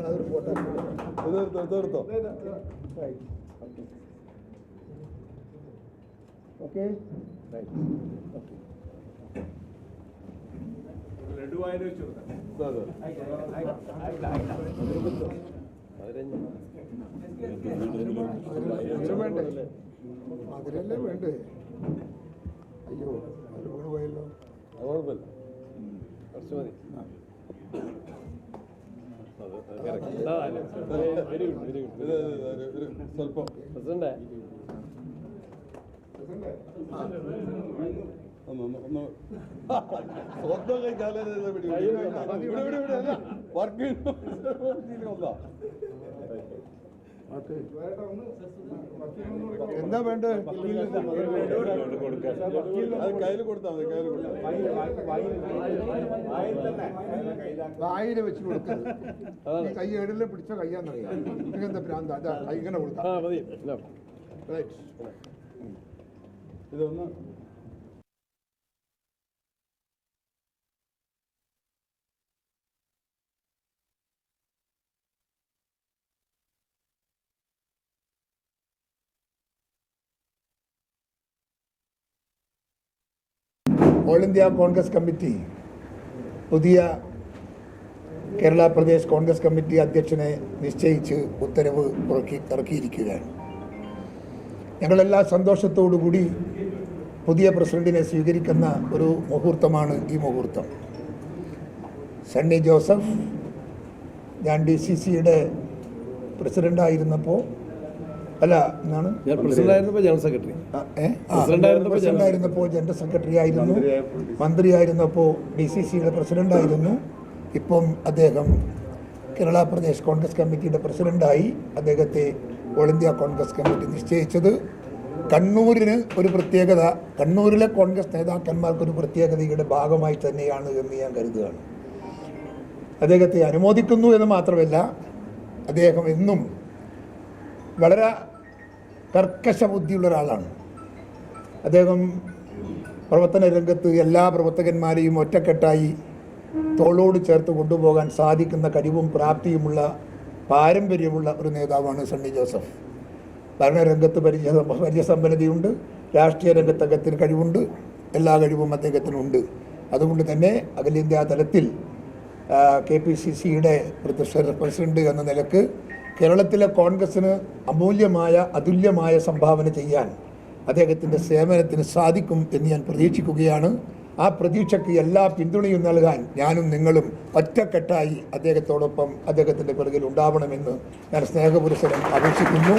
അതൊരു ഫോട്ടോ തീർത്തോ തീർത്തോ ഓക്കെ വേണ്ടേ? മധുരല്ലേ വേണ്ടേ? അയ്യോ അത് വീണ് പോയല്ലോ കുഴപ്പമില്ല. കുറച്ച് മതി. സ്വല്പം സ്വന്തം വർക്ക് എന്താ വേണ്ട കയ്യിൽ കൊടുത്താൽ മതി കയ്യിൽ കൊടുത്താൽ വായിൽ വെച്ച് കൊടുക്കരുത്. ഈ കൈ ഏടിലെ പിടിച്ച കയ്യാന്നറിയാം ഇങ്ങനത്തെ ഭ്രാന്ത? അതാ ഇങ്ങനെ കൊടുക്കാം. ഇതൊന്ന് ഓൾ ഇന്ത്യ കോൺഗ്രസ് കമ്മിറ്റി പുതിയ കേരള പ്രദേശ് കോൺഗ്രസ് കമ്മിറ്റി അധ്യക്ഷനെ നിശ്ചയിച്ച് ഉത്തരവ് ഇറക്കി ഇറക്കിയിരിക്കുകയാണ്. ഞങ്ങളെല്ലാ സന്തോഷത്തോടുകൂടി പുതിയ പ്രസിഡന്റിനെ സ്വീകരിക്കുന്ന ഒരു മുഹൂർത്തമാണ് ഈ മുഹൂർത്തം. സണ്ണി ജോസഫ് ഞാൻ ഡി സി സിയുടെ പ്രസിഡന്റായിരുന്നപ്പോൾ അല്ല എന്നാണ് പ്രസിഡന്റ് ആയിരുന്നപ്പോൾ ജനറൽ സെക്രട്ടറി. ജനറൽ സെക്രട്ടറി ആയിരുന്നു. മന്ത്രിയായിരുന്നപ്പോൾ ഡി സി സിയുടെ പ്രസിഡന്റായിരുന്നു. ഇപ്പം അദ്ദേഹം കേരള പ്രദേശ് കോൺഗ്രസ് കമ്മിറ്റിയുടെ പ്രസിഡന്റായി അദ്ദേഹത്തെ ഓൾ ഇന്ത്യ കോൺഗ്രസ് കമ്മിറ്റി നിശ്ചയിച്ചത് കണ്ണൂരിന് ഒരു പ്രത്യേകത. കണ്ണൂരിലെ കോൺഗ്രസ് നേതാക്കന്മാർക്കൊരു പ്രത്യേകതയുടെ ഭാഗമായി തന്നെയാണ് എന്ന് ഞാൻ കരുതുകയാണ്. അദ്ദേഹത്തെ അനുമോദിക്കുന്നു എന്ന് മാത്രമല്ല അദ്ദേഹം എന്നും വളരെ കർക്കശ ബുദ്ധിയുള്ള ഒരാളാണ്. അദ്ദേഹം പ്രവർത്തന രംഗത്ത് എല്ലാ പ്രവർത്തകന്മാരെയും ഒറ്റക്കെട്ടായി തോളോട് ചേർത്ത് കൊണ്ടുപോകാൻ സാധിക്കുന്ന കഴിവും പ്രാപ്തിയുമുള്ള പാരമ്പര്യമുള്ള ഒരു നേതാവാണ് സണ്ണി ജോസഫ്. ഭരണരംഗത്ത് പരിചയ പരിചയസമ്പന്നതയുണ്ട് രാഷ്ട്രീയ രംഗത്ത് അദ്ദേഹത്തിന് കഴിവുണ്ട് എല്ലാ കഴിവും അദ്ദേഹത്തിനുണ്ട്. അതുകൊണ്ട് തന്നെ അഖിലേന്ത്യാ തലത്തിൽ കെ പി സി സിയുടെ പ്രസിഡന്റ് എന്ന നിലയ്ക്ക് കേരളത്തിലെ കോൺഗ്രസ്സിന് അമൂല്യമായ അതുല്യമായ സംഭാവന ചെയ്യാൻ അദ്ദേഹത്തിന്റെ സേവനത്തിന് സാധിക്കും എന്ന് ഞാൻ പ്രതീക്ഷിക്കുകയാണ്. ആ പ്രതീക്ഷയ്ക്ക് എല്ലാ പിന്തുണയും നൽകാൻ ഞാനും നിങ്ങളും ഒറ്റക്കെട്ടായി അദ്ദേഹത്തോടൊപ്പം അദ്ദേഹത്തിന്റെ പിറകിൽ ഉണ്ടാവണമെന്ന് ഞാൻ സ്നേഹപുരസരം അപേക്ഷിക്കുന്നു.